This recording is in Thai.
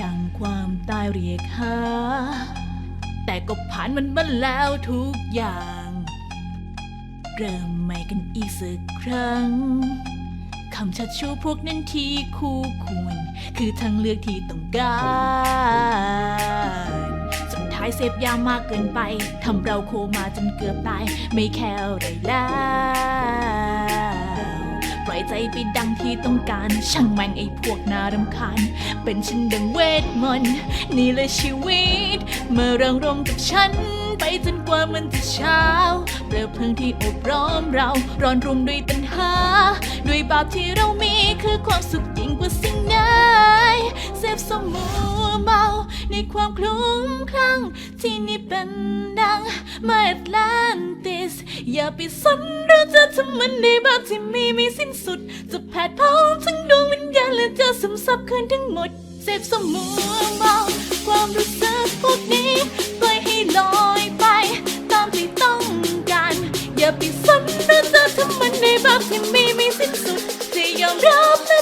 ดังความตายเรียกหา แต่ก็ผ่านมันมาแล้วทุกอย่าง เริ่มใหม่กันอีกสักครั้ง คำชัดชูพวกนั้นที่คู่ควร คือทางเลือกที่ต้องการสุดท้ายเสพยามากเกินไป ทำเราโคมาจนเกือบตาย ไม่แค่อะไรแล้วปล่อย ใจไปดังที่ต้องการ ช่างแม่งไอ้พวกนารำคาญ เป็นฉันดังเวทมนต์นี่เลยชีวิต เมื่อเริงรมกับฉัน ไปจนกว่ามันจะเช้าเปลวเพลิงที่อบร้อมเรา ร้อนรุ่มด้วยตัณหา ด้วยบาปที่เรามีคือความสุขยิ่งกว่าสิ่ง ในความคลุ้มคลั่ง ที่นี่เป็นดังมาแอตแลนติส อย่าไปสนเราจะทำมันในบาปที่มีไม่สิ้นสุด จะแผดเผาทั้งดวงวิญญาณและจะสมซับคืนทั้งหมด เสพสมัวมองความรู้สึกพวกนี้ปล่อยให้ลอยไป ตามที่ต้องการ อย่าไปสนเราจะทำมันในบาปที่มีไม่สิ้นสุดจะยอมรับ